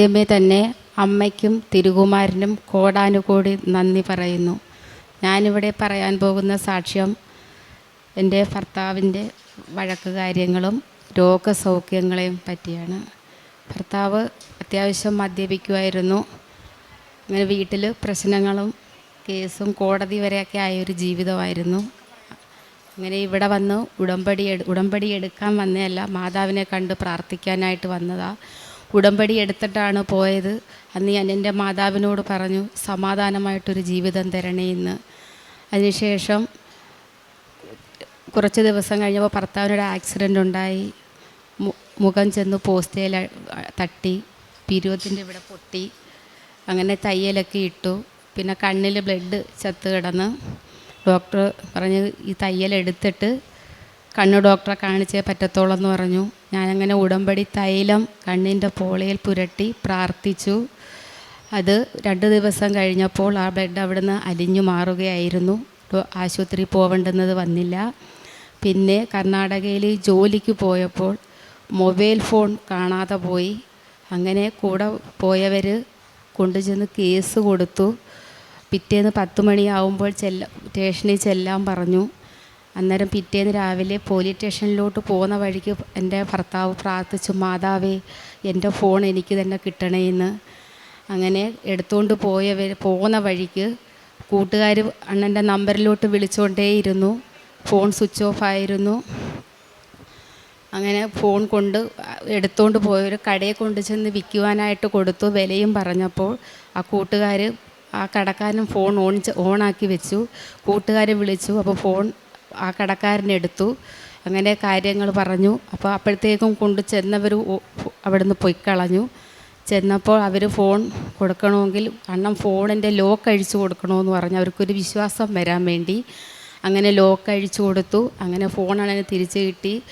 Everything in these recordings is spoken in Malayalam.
ആദ്യമേ തന്നെ അമ്മയ്ക്കും തിരുകുമാരനും കോടാനുകോടി നന്ദി പറയുന്നു. ഞാനിവിടെ പറയാൻ പോകുന്ന സാക്ഷ്യം എന്റെ ഭർത്താവിന്റെ വഴക്ക് കാര്യങ്ങളും രോഗസൗഖ്യങ്ങളെയും പറ്റിയാണ്. ഭർത്താവ് അത്യാവശ്യം മദ്യപിക്കുമായിരുന്നു. അങ്ങനെ വീട്ടിൽ പ്രശ്നങ്ങളും കേസും കോടതി വരെയൊക്കെ ആയൊരു ജീവിതമായിരുന്നു. അങ്ങനെ ഇവിടെ വന്ന് ഉടമ്പടി ഉടമ്പടി എടുക്കാൻ വന്നതല്ല മാതാവിനെ കണ്ട് പ്രാർത്ഥിക്കാനായിട്ട് വന്നതാ. ഉടമ്പടി എടുത്തിട്ടാണ് പോയത്. അന്ന് ഞാൻ എന്റെ മാതാവിനോട് പറഞ്ഞു സമാധാനമായിട്ടൊരു ജീവിതം തരണേ എന്ന് അതിനുശേഷം കുറച്ച് ദിവസം കഴിഞ്ഞപ്പോൾ ഭർത്താവിനൊരു ആക്സിഡന്റ് ഉണ്ടായി. മുഖം ചെന്ന് പോസ്റ്റയിൽ തട്ടി പിരുവത്തിന്റെ ഇവിടെ പൊട്ടി. അങ്ങനെ തയ്യലൊക്കെ ഇട്ടു. പിന്നെ കണ്ണിൽ ബ്ലഡ് ചത്ത് കിടന്ന് ഡോക്ടർ പറഞ്ഞ് ഈ തയ്യൽ എടുത്തിട്ട് കണ്ണ് ഡോക്ടറെ കാണിച്ചേ പറ്റത്തോളെന്ന് പറഞ്ഞു. ഞാനങ്ങനെ ഉടമ്പടി തൈലം കണ്ണിന്റെ പോളയിൽ പുരട്ടി പ്രാർത്ഥിച്ചു. അത് രണ്ട് ദിവസം കഴിഞ്ഞപ്പോൾ ആ ബ്ലഡ് അവിടുന്ന് അലിഞ്ഞു മാറുകയായിരുന്നു. ആശുപത്രി പോവേണ്ടുന്നത് വന്നില്ല. പിന്നെ കർണാടകയിൽ ജോലിക്ക് പോയപ്പോൾ മൊബൈൽ ഫോൺ കാണാതെ പോയി. അങ്ങനെ കൂടെ പോയവർ കൊണ്ടുചെന്ന് കേസ് കൊടുത്തു. പിറ്റേന്ന് പത്ത് മണിയാവുമ്പോൾ ചെല്ല സ്റ്റേഷനിൽ ചെല്ലാൻ പറഞ്ഞു. അന്നേരം പിറ്റേന്ന് രാവിലെ പോലീസ് സ്റ്റേഷനിലോട്ട് പോകുന്ന വഴിക്ക് എന്റെ ഭർത്താവ് പ്രാർത്ഥിച്ചു മാതാവേ എന്റെ ഫോൺ എനിക്ക് തന്നെ കിട്ടണേന്ന് അങ്ങനെ എടുത്തുകൊണ്ട് പോയ പോകുന്ന വഴിക്ക് കൂട്ടുകാർ അണ്ണന്റെ നമ്പറിലോട്ട് വിളിച്ചുകൊണ്ടേയിരുന്നു ഫോൺ സ്വിച്ച് ഓഫ് ആയിരുന്നു. അങ്ങനെ ഫോൺ കൊണ്ട് എടുത്തുകൊണ്ട് പോയൊരു കടയെ കൊണ്ട് ചെന്ന് വിൽക്കുവാനായിട്ട് കൊടുത്തു വിലയും പറഞ്ഞപ്പോൾ ആ കൂട്ടുകാർ ആ കടക്കാരൻ ഫോൺ ഓൺ ഓണാക്കി വെച്ചു. കൂട്ടുകാരെ വിളിച്ചു. അപ്പോൾ ഫോൺ ആ കടക്കാരനെടുത്തു അങ്ങനെ കാര്യങ്ങൾ പറഞ്ഞു. അപ്പോൾ അപ്പോഴത്തേക്കും കൊണ്ട് ചെന്നവർ അവിടുന്ന് പൊയ്ക്കളഞ്ഞു ചെന്നപ്പോൾ അവർ ഫോൺ കൊടുക്കണമെങ്കിൽ അണ്ണം ഫോണിന്റെ ലോക്ക് അഴിച്ചു കൊടുക്കണമെന്ന് പറഞ്ഞു. അവർക്കൊരു വിശ്വാസം വരാൻ വേണ്ടി. അങ്ങനെ ലോക്ക് അഴിച്ചു കൊടുത്തു. അങ്ങനെ ഫോണാണ് തിരിച്ചു കിട്ടി.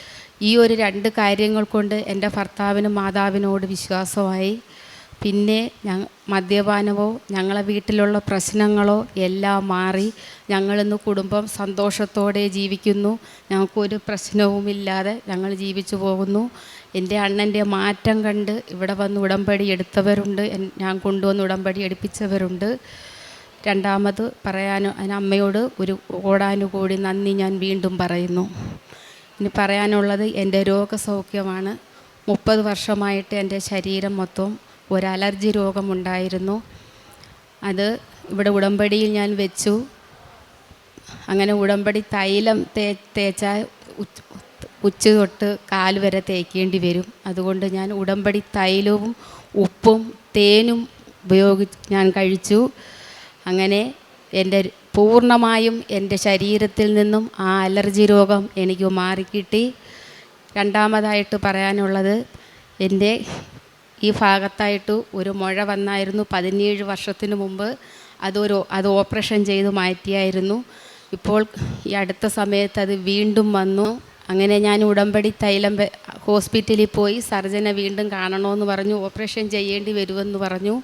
ഈ ഒരു രണ്ട് കാര്യങ്ങൾ കൊണ്ട് എന്റെ ഭർത്താവിനും മാതാവിനോട് വിശ്വാസമായി. പിന്നെ ഞങ്ങ മദ്യപാനമോ ഞങ്ങളെ വീട്ടിലുള്ള പ്രശ്നങ്ങളോ എല്ലാം മാറി ഞങ്ങളിന്ന് കുടുംബം സന്തോഷത്തോടെ ജീവിക്കുന്നു. ഞങ്ങൾക്കൊരു പ്രശ്നവുമില്ലാതെ ഞങ്ങൾ ജീവിച്ചു പോകുന്നു. എന്റെ അണ്ണന്റെ മാറ്റം കണ്ട് ഇവിടെ വന്ന് ഉടമ്പടി എടുത്തവരുണ്ട്. ഞാൻ കൊണ്ടുവന്ന് ഉടമ്പടി എടുപ്പിച്ചവരുണ്ട്. രണ്ടാമത് പറയാനോ അതിന് അമ്മയോട് ഒരു ഓടാനുകൂടി നന്ദി ഞാൻ വീണ്ടും പറയുന്നു. ഇനി പറയാനുള്ളത് എന്റെ രോഗസൗഖ്യമാണ്. മുപ്പത് വർഷമായിട്ട് എന്റെ ശരീരം മൊത്തം ഒരു അലർജി രോഗമുണ്ടായിരുന്നു. അത് ഇവിടെ ഉടമ്പടിയിൽ ഞാൻ വെച്ചു. അങ്ങനെ ഉടമ്പടി തൈലം തേ തേച്ചാൽ ഉച്ച തൊട്ട് കാൽ വരെ തേക്കേണ്ടി വരും. അതുകൊണ്ട് ഞാൻ ഉടമ്പടി തൈലവും ഉപ്പും തേനും ഉപയോഗി ഞാൻ കഴിച്ചു. അങ്ങനെ എന്റെ പൂർണമായും എന്റെ ശരീരത്തിൽ നിന്നും ആ അലർജി രോഗം എനിക്ക് മാറിക്കിട്ടി. രണ്ടാമതായിട്ട് പറയാനുള്ളത് എന്റെ ഈ ഭാഗത്തായിട്ട് ഒരു മുഴ വന്നായിരുന്നു പതിനേഴ് വർഷത്തിന് മുമ്പ്. അതൊരു അത് ഓപ്പറേഷൻ ചെയ്ത് മാറ്റിയായിരുന്നു. ഇപ്പോൾ ഈ അടുത്ത സമയത്ത് അത് വീണ്ടും വന്നു. അങ്ങനെ ഞാൻ ഉടമ്പടി തൈലം ഹോസ്പിറ്റലിൽ പോയി സർജനെ വീണ്ടും കാണണമെന്ന് പറഞ്ഞു ഓപ്പറേഷൻ ചെയ്യേണ്ടി വരുമെന്ന് പറഞ്ഞു.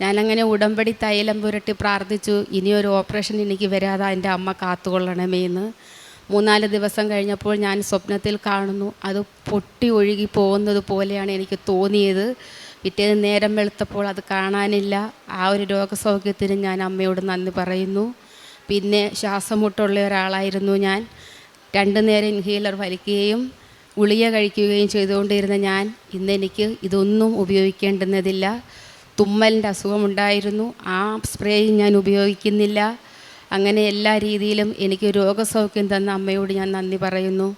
ഞാനങ്ങനെ ഉടമ്പടി തൈലം പുരട്ടി പ്രാർത്ഥിച്ചു ഇനിയൊരു ഓപ്പറേഷൻ എനിക്ക് വരാതെ എന്റെ അമ്മ കാത്തുകൊള്ളണമേ എന്ന് മൂന്നാൽ ദിവസം കഴിഞ്ഞപ്പോൾ ഞാൻ സ്വപ്നത്തിൽ കാണുന്നു. അത് പൊട്ടി ഒഴുകി പോകുന്നത് പോലെയാണ് എനിക്ക് തോന്നിയത്. പിറ്റേന്ന് നേരം വെളുത്തപ്പോൾ അത് കാണാനില്ല. ആ ഒരു രോഗസൗഖ്യത്തിന് ഞാൻ അമ്മയോട് നന്ദി പറയുന്നു. പിന്നെ ശ്വാസമുട്ടുള്ള ഒരാളായിരുന്നു ഞാൻ. രണ്ടു നേരം ഇൻഹീലർ വലിക്കുകയും ഉളിയ കഴിക്കുകയും ചെയ്തുകൊണ്ടിരുന്ന ഞാൻ ഇന്നെനിക്ക് ഇതൊന്നും ഉപയോഗിക്കേണ്ടുന്നതില്ല. തുമ്മലിന്റെ അസുഖമുണ്ടായിരുന്നു ആ സ്പ്രേയും ഞാൻ ഉപയോഗിക്കുന്നില്ല. അങ്ങനെ എല്ലാ രീതിയിലും എനിക്ക് രോഗസൗഖ്യം തന്ന അമ്മയോട് ഞാൻ നന്ദി പറയുന്നു.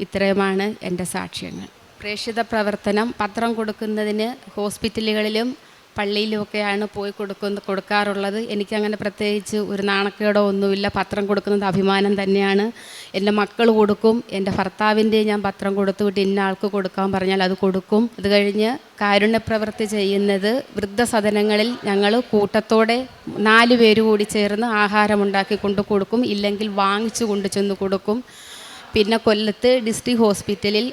ഇത്രയുമാണ് എന്റെ സാക്ഷ്യങ്ങൾ. പ്രേക്ഷിത പ്രവർത്തനം പത്രം കൊടുക്കുന്നതിന് ഹോസ്പിറ്റലുകളിലും പള്ളിയിലുമൊക്കെയാണ് പോയി കൊടുക്കുന്ന കൊടുക്കാറുള്ളത്. എനിക്കങ്ങനെ പ്രത്യേകിച്ച് ഒരു നാണക്കേടോ ഒന്നുമില്ല. പത്രം കൊടുക്കുന്നത് അഭിമാനം തന്നെയാണ്. എന്റെ മക്കൾ കൊടുക്കും. എന്റെ ഭർത്താവിന്റെ ഞാൻ പത്രം കൊടുത്തു വിട്ട് ഇന്ന ആൾക്ക് കൊടുക്കാൻ പറഞ്ഞാൽ അത് കൊടുക്കും. അത് കഴിഞ്ഞ് കാരുണ്യപ്രവൃത്തി ചെയ്യുന്നത് വൃദ്ധസദനങ്ങളിൽ ഞങ്ങൾ കൂട്ടത്തോടെ നാല് പേര് കൂടി ചേർന്ന് ആഹാരം ഉണ്ടാക്കി കൊണ്ട് കൊടുക്കും. ഇല്ലെങ്കിൽ വാങ്ങിച്ചു കൊണ്ടു ചെന്ന് കൊടുക്കും. പിന്നെ കൊല്ലത്ത് ഡിസ്ട്രിക്ട് ഹോസ്പിറ്റലിൽ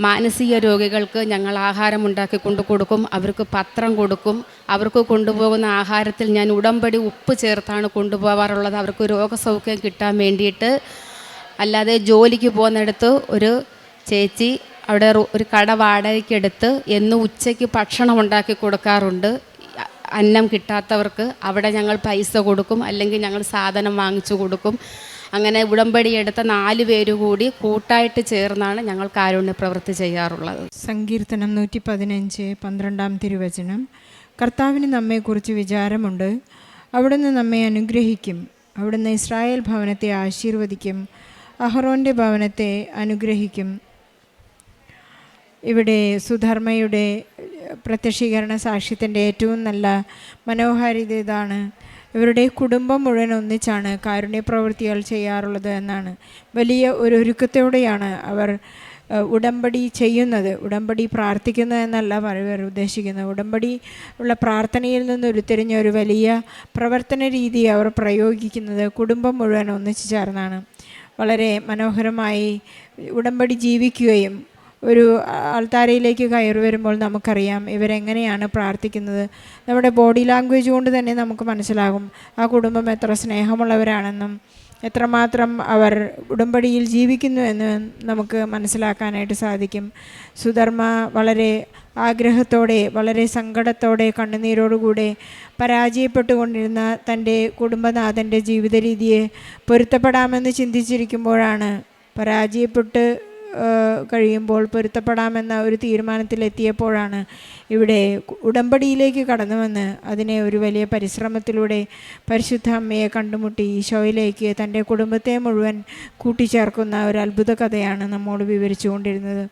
മാനസിക രോഗികൾക്ക് ഞങ്ങൾ ആഹാരം ഉണ്ടാക്കി കൊണ്ട് കൊടുക്കും അവർക്ക് പത്രം കൊടുക്കും. അവർക്ക് കൊണ്ടുപോകുന്ന ആഹാരത്തിൽ ഞാൻ ഉടമ്പടി ഉപ്പ് ചേർത്താണ് കൊണ്ടുപോകാറുള്ളത് അവർക്ക് രോഗസൗഖ്യം കിട്ടാൻ വേണ്ടിയിട്ട്. അല്ലാതെ ജോലിക്ക് പോകുന്നിടത്ത് ഒരു ചേച്ചി അവിടെ ഒരു കട വാടകയ്ക്കെടുത്ത് എന്ന് ഉച്ചയ്ക്ക് ഭക്ഷണം ഉണ്ടാക്കി കൊടുക്കാറുണ്ട്. അന്നം കിട്ടാത്തവർക്ക് അവിടെ ഞങ്ങൾ പൈസ കൊടുക്കും. അല്ലെങ്കിൽ ഞങ്ങൾ സാധനം വാങ്ങിച്ചു കൊടുക്കും. അങ്ങനെ ഉടമ്പടി എടുത്ത നാല് പേര് കൂടി കൂട്ടായിട്ട് ചേർന്നാണ് ഞങ്ങൾ കാരുണ്യ പ്രവൃത്തി ചെയ്യാറുള്ളത്. സങ്കീർത്തനം നൂറ്റി പതിനഞ്ച് പന്ത്രണ്ടാം തിരുവചനം. കർത്താവിന് നമ്മെക്കുറിച്ച് വിചാരമുണ്ട്. അവിടുന്ന് നമ്മെ അനുഗ്രഹിക്കും. അവിടുന്ന് ഇസ്രായേൽ ഭവനത്തെ ആശീർവദിക്കും. അഹറോന്റെ ഭവനത്തെ അനുഗ്രഹിക്കും. ഇവിടെ സുധർമ്മയുടെ പ്രത്യക്ഷീകരണ സാക്ഷ്യത്തിന്റെ ഏറ്റവും നല്ല മനോഹാരിത ഇതാണ്. ഇവരുടെ കുടുംബം മുഴുവൻ ഒന്നിച്ചാണ് കാരുണ്യ പ്രവൃത്തികൾ ചെയ്യാറുള്ളത് എന്നാണ്. വലിയ ഒരു ഒരുക്കത്തോടെയാണ് അവർ ഉടമ്പടി ചെയ്യുന്നത്. ഉടമ്പടി പ്രാർത്ഥിക്കുന്നത് എന്നല്ല അവർ ഉദ്ദേശിക്കുന്നത്. ഉടമ്പടി ഉള്ള പ്രാർത്ഥനയിൽ നിന്ന് ഉരുത്തിരിഞ്ഞ ഒരു വലിയ പ്രവർത്തന രീതി അവർ പ്രയോഗിക്കുന്നത് കുടുംബം മുഴുവൻ ഒന്നിച്ചു ചേർന്നാണ്. വളരെ മനോഹരമായി ഉടമ്പടി ജീവിക്കുകയും ഒരു ആൾത്താരയിലേക്ക് കയറി വരുമ്പോൾ നമുക്കറിയാം ഇവരെങ്ങനെയാണ് പ്രാർത്ഥിക്കുന്നത്. നമ്മുടെ ബോഡി ലാംഗ്വേജ് കൊണ്ട് തന്നെ നമുക്ക് മനസ്സിലാകും ആ കുടുംബം എത്ര സ്നേഹമുള്ളവരാണെന്നും എത്രമാത്രം അവർ ഉടമ്പടിയിൽ ജീവിക്കുന്നു എന്ന് നമുക്ക് മനസ്സിലാക്കാനായിട്ട് സാധിക്കും. സുധർമ്മ വളരെ ആഗ്രഹത്തോടെ വളരെ സങ്കടത്തോടെ കണ്ണുനീരോടുകൂടെ പരാജയപ്പെട്ടുകൊണ്ടിരുന്ന തന്റെ കുടുംബനാഥന്റെ ജീവിത രീതിയെ പൊരുത്തപ്പെടാമെന്ന് ചിന്തിച്ചിരിക്കുമ്പോഴാണ് പരാജയപ്പെട്ട് കഴിയുമ്പോൾ പൊരുത്തപ്പെടാമെന്ന ഒരു തീരുമാനത്തിലെത്തിയപ്പോഴാണ് ഇവിടെ ഉടമ്പടിയിലേക്ക് കടന്നുവന്ന് അതിനെ ഒരു വലിയ പരിശ്രമത്തിലൂടെ പരിശുദ്ധ അമ്മയെ കണ്ടുമുട്ടി ഈശോയിലേക്ക് തന്റെ കുടുംബത്തെ മുഴുവൻ കൂട്ടിച്ചേർക്കുന്ന ഒരു അത്ഭുത കഥയാണ് നമ്മോട് വിവരിച്ചുകൊണ്ടിരുന്നത്.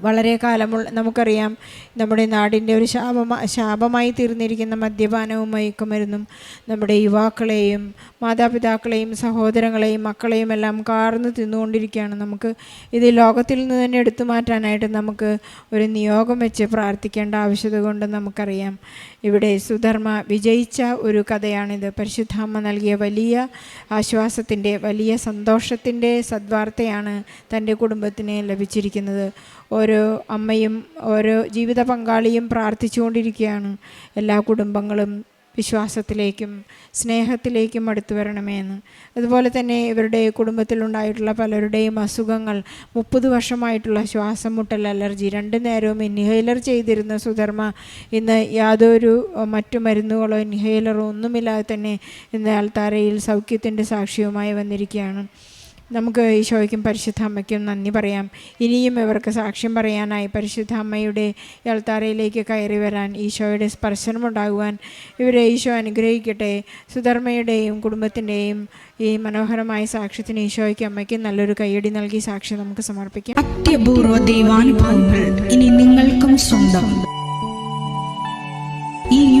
വളരെ കാലമുള്ള നമുക്കറിയാം നമ്മുടെ നാടിന്റെ ഒരു ശാപമാ ശാപമായി തീർന്നിരിക്കുന്ന മദ്യപാനവും മയക്കുമരുന്നും നമ്മുടെ യുവാക്കളെയും മാതാപിതാക്കളെയും സഹോദരങ്ങളെയും മക്കളെയും എല്ലാം കാർന്ന് തിന്നുകൊണ്ടിരിക്കുകയാണ്. നമുക്ക് ഇത് ലോകത്തിൽ നിന്ന് തന്നെ എടുത്തു മാറ്റാനായിട്ട് നമുക്ക് ഒരു നിയോഗം വെച്ച് പ്രാർത്ഥിക്കേണ്ട ആവശ്യത കൊണ്ട് നമുക്കറിയാം. ഇവിടെ സുധർമ്മ വിജയിച്ച ഒരു കഥയാണിത്. പരിശുദ്ധാമ്മ നൽകിയ വലിയ ആശ്വാസത്തിന്റെ വലിയ സന്തോഷത്തിന്റെ സദ്വാർത്തയാണ് തന്റെ കുടുംബത്തിന് ലഭിച്ചിരിക്കുന്നത്. ഓരോ അമ്മയും ഓരോ ജീവിത പങ്കാളിയും പ്രാർത്ഥിച്ചുകൊണ്ടിരിക്കുകയാണ്. എല്ലാ കുടുംബങ്ങളും വിശ്വാസത്തിലേക്കും സ്നേഹത്തിലേക്കും അടുത്തു വരണമേന്ന് അതുപോലെ തന്നെ ഇവരുടെ കുടുംബത്തിലുണ്ടായിട്ടുള്ള പലരുടെയും അസുഖങ്ങൾ മുപ്പത് വർഷമായിട്ടുള്ള ശ്വാസം മുട്ടൽ അലർജി രണ്ട് നേരവും ഇൻഹേലർ ചെയ്തിരുന്ന സുധർമ്മ ഇന്ന് യാതൊരു മറ്റു മരുന്നുകളോ ഇൻഹേലറോ ഒന്നുമില്ലാതെ തന്നെ ഇന്ന് ആൾത്താരയിൽ സൗഖ്യത്തിന്റെ സാക്ഷിയുമായി വന്നിരിക്കുകയാണ്. നമുക്ക് ഈശോയ്ക്കും പരിശുദ്ധ അമ്മയ്ക്കും നന്ദി പറയാം. ഇനിയും ഇവർക്ക് സാക്ഷ്യം പറയാനായി പരിശുദ്ധ അമ്മയുടെ അൾത്താരയിലേക്ക് കയറി വരാൻ ഈശോയുടെ സ്പർശനമുണ്ടാകുവാൻ ഇവരെ ഈശോ അനുഗ്രഹിക്കട്ടെ. സുധർമ്മയുടെയും കുടുംബത്തിന്റെയും ഈ മനോഹരമായ സാക്ഷ്യത്തിന് ഈശോയ്ക്കും അമ്മയ്ക്കും നല്ലൊരു കൈയടി നൽകി സാക്ഷ്യം നമുക്ക് സമർപ്പിക്കാം. അത്യപൂർവ ദൈവാനുഭവങ്ങൾ ഇനി നിങ്ങൾക്കും സ്വന്തം. ഈ